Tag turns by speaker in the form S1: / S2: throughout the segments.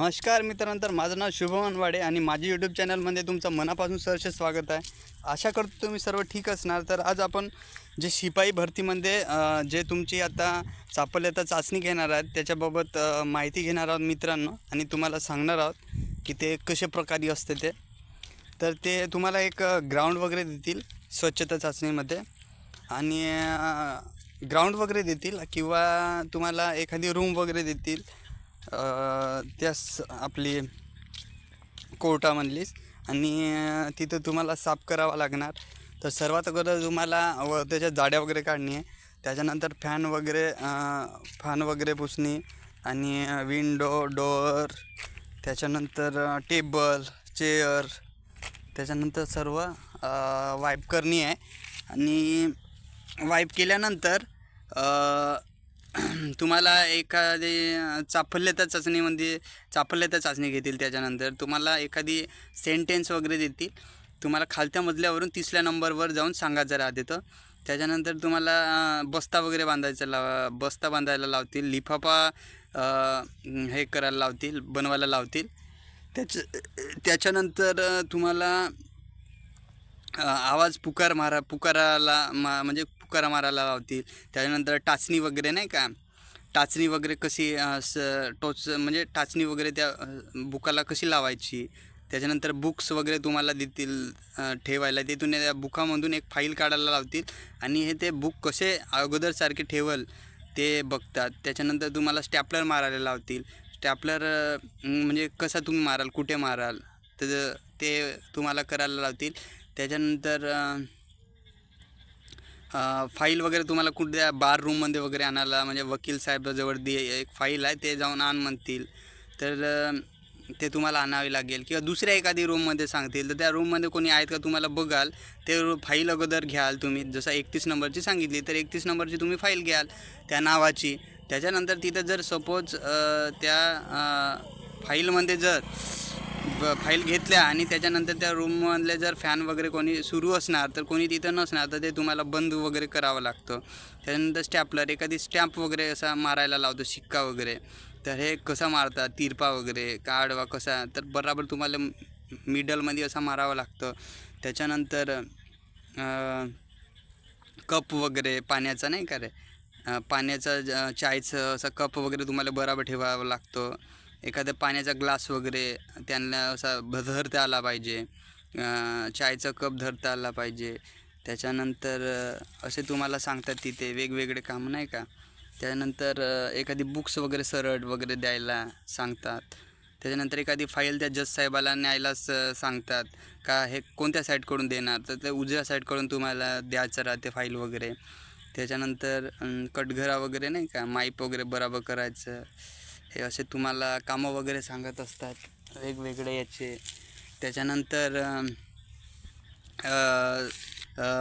S1: नमस्कार मित्रांनो तर माझं नाव शुभमन वाडे आणि माझ्या यूट्यूब चॅनलमध्ये तुमचं मनापासून सहर्ष स्वागत आहे. आशा करतो तुम्ही सर्व ठीक असणार. तर आज आपण जे शिपाई भरतीमध्ये जे तुमची आता चापल्याता चाचणी घेणार आहेत त्याच्याबाबत माहिती घेणार आहोत मित्रांनो आणि तुम्हाला सांगणार आहोत की ते कशा प्रकारे असते ते. तर ते तुम्हाला एक ग्राउंड वगैरे देतील स्वच्छता चाचणीमध्ये आणि ग्राउंड वगैरे देतील किंवा तुम्हाला एखादी रूम वगैरे देतील. त्यास आपली कोर्टामधलीच. आणि तिथं तुम्हाला साफ करावा लागणार. तर सर्वात अगोदर तुम्हाला व त्याच्या जाड्या वगैरे काढणे. आहे त्याच्यानंतर फॅन वगैरे फॅन वगैरे पुसणे. आणि विंडो डोअर. त्याच्यानंतर टेबल चेअर. त्याच्यानंतर सर्व वाईप करणे आहे. आणि वाईप केल्यानंतर तुम्हाला एखादी चाफल्यता चाचणीमध्ये म्हणजे चाफल्यता चाचणी घेतील त्याच्यानंतर. तुम्हाला एखादी सेंटेन्स वगैरे देतील. तुम्हाला खालत्या मजल्यावरून तिसऱ्या नंबरवर जाऊन सांगायचं राहते तर. त्याच्यानंतर तुम्हाला बस्ता वगैरे बांधायचा लाव बस्ता बांधायला लावतील लिफाफा हे करायला लावतील बनवायला लावतील. त्याच्या त्याच्यानंतर तुम्हाला आवाज पुकार मारा पुकाराला मा म्हणजे पुकारा मारायला लावतील. त्याच्यानंतर टाचणी वगैरे नाही का? टाचणी वगैरे कशी स टोच म्हणजे टाचणी वगैरे त्या बुकाला कशी लावायची? त्याच्यानंतर बुक्स वगैरे तुम्हाला देतील ठेवायला ठेवायला. तिथून त्या बुकामधून एक फाईल काढायला लावतील आणि हे ते बुक कसे अगोदरसारखे ठेवल ते बघतात. त्याच्यानंतर तुम्हाला स्टॅपलर मारायला लावतील. स्टॅपलर म्हणजे कसा तुम्ही माराल कुठे माराल तर ते तुम्हाला करायला लावतील. त्याच्यानंतर फाईल वगैरे तुम्हाला कुठल्या बार रूममध्ये वगैरे आणायला म्हणजे वकील साहेबाजवळ दे एक फाईल आहे ते जाऊन आण म्हणतील. तर ते तुम्हाला आणावी लागेल. किंवा दुसऱ्या एखादी रूममध्ये सांगतील. तर त्या रूममध्ये कोणी आहेत का तुम्हाला बघाल ते फाईल अगोदर घ्याल तुम्ही. जसं एकतीस नंबरची सांगितली तर एकतीस नंबरची तुम्ही फाईल घ्याल त्या नावाची. त्याच्यानंतर तिथं जर सपोज त्या फाईलमध्ये जर फाईल घेतल्या आणि त्याच्यानंतर त्या रूममधले जर फॅन वगैरे कोणी सुरू असणार तर कोणी तिथं नसणार तर ते तुम्हाला बंद वगैरे करावं लागतं. त्याच्यानंतर स्टॅपलर एखादी स्टॅम्प वगैरे असा मारायला लावतो शिक्का वगैरे. तर हे कसा मारतात तिरपा वगैरे का आडवा कसा तर बराबर तुम्हाला मिडलमध्ये असा मारावं लागतं. त्याच्यानंतर कप वगैरे पाण्याचा नाही का रे? पाण्याचा ज- चायचं असा कप वगैरे तुम्हाला बराबर ठेवावा लागतो. एखादा पाण्याचा ग्लास वगैरे त्यांना असा भ- धरता आला पाहिजे. चायचा कप धरता आला पाहिजे. त्याच्यानंतर असे तुम्हाला सांगतात तिथे वेगवेगळे कामं नाही का? त्यानंतर एखादी बुक्स वगैरे सरळ वगैरे द्यायला सांगतात. त्याच्यानंतर एखादी फाईल त्या जज साहेबाला न्यायला स सांगतात. का हे कोणत्या साईडकडून देणार? तर ते उजव्या साईडकडून तुम्हाला द्यायचं राहते फाईल वगैरे. त्याच्यानंतर कटघरा वगैरे नाही का? माईप वगैरे बराबर करायचं. हे असे तुम्हाला कामं वगैरे सांगत असतात वेगवेगळे याचे. त्याच्यानंतर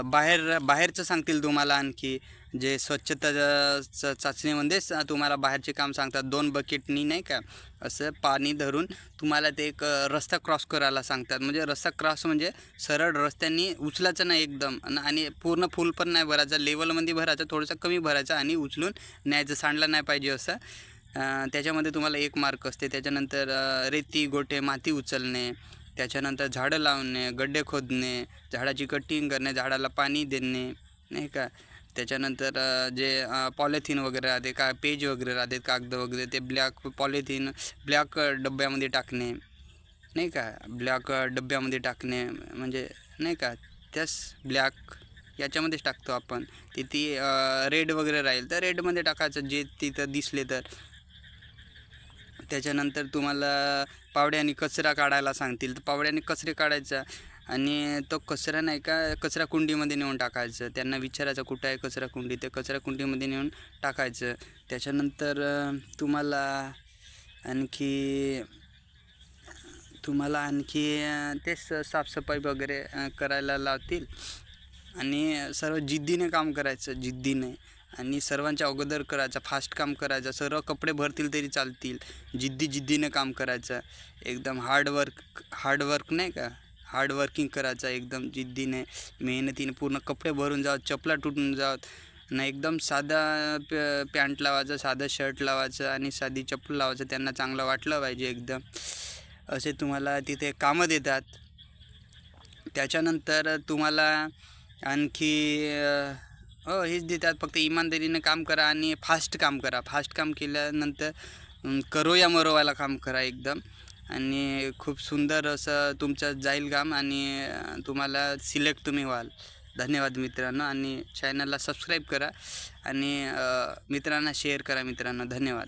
S1: बाहेर बाहेरचं सांगतील तुम्हाला आणखी. जे स्वच्छता च- चाचणीमध्येच तुम्हाला बाहेरचे काम सांगतात. दोन बकेटनी नाही का असं पाणी धरून तुम्हाला ते एक रस्ता क्रॉस करायला सांगतात. म्हणजे रस्ता क्रॉस म्हणजे सरळ रस्त्यांनी उचलायचं नाही एकदम. आणि पूर्ण फुल पण नाही भरायचं. लेवलमध्ये भरायचं थोडंसं कमी भरायचं आणि उचलून न्यायचं. सांडलं नाही पाहिजे असं. त्याच्यामध्ये तुम्हाला एक मार्क असते. त्याच्यानंतर रेती गोटे माती उचलणे त्याच्यानंतर झाडं लावणे गड्डे खोदणे झाडाची कटिंग करणे झाडाला पाणी देणे नाही का? त्याच्यानंतर जे पॉलिथिन वगैरे राहते का पेज वगैरे राहते कागद वगैरे ते ब्लॅक पॉलिथिन ब्लॅक डब्यामध्ये टाकणे नाही का? ब्लॅक डब्यामध्ये टाकणे म्हणजे नाही का? त्याच ब्लॅक याच्यामध्येच टाकतो आपण. तिथे रेड वगैरे राहील तर रेडमध्ये टाकायचं. जे तिथं दिसले तर. त्याच्यानंतर तुम्हाला पावड्याने कचरा काढायला सांगतील. तर पावड्याने कचरे काढायचा आणि तो कचरा नाही का कचरा कुंडीमध्ये नेऊन टाकायचं. त्यांना विचारायचं कुठं आहे कचरा कुंडी? ते कचरा कुंडीमध्ये नेऊन टाकायचं. त्याच्यानंतर तुम्हाला आणखी तुम्हाला आणखी तेच साफसफाई वगैरे करायला लावतील. आणि सर्व जिद्दीने काम करायचं जिद्दीने. आणि सर्वांच्या अगोदर करायचा फास्ट काम करायचं सर्व कपडे भरतील तरी चालतील. जिद्दी जिद्दीनं काम करायचं. एकदम हार्डवर्क हार्डवर्क नाही का? हार्डवर्किंग करायचं एकदम जिद्दीने मेहनतीने पूर्ण कपडे भरून जावं चपला तुटून जावं. ना एकदम साधा प पॅन्ट लावायचं साधं शर्ट लावायचं आणि साधी चप्पल लावायचं त्यांना चांगलं वाटलं पाहिजे एकदम. असे तुम्हाला तिथे कामं देतात. त्याच्यानंतर तुम्हाला आणखी हो हेच देतात. फक्त इमानदारीने काम करा आणि फास्ट काम करा. फास्ट काम केल्यानंतर करो या मरोवाला काम करा एकदम. आणि खूप सुंदर असं तुमचं जाईल काम आणि तुम्हाला सिलेक्ट तुम्ही व्हाल. धन्यवाद मित्रांनो. आणि चॅनलला सबस्क्राईब करा. आणि मित्रांना शेअर करा मित्रांनो. धन्यवाद.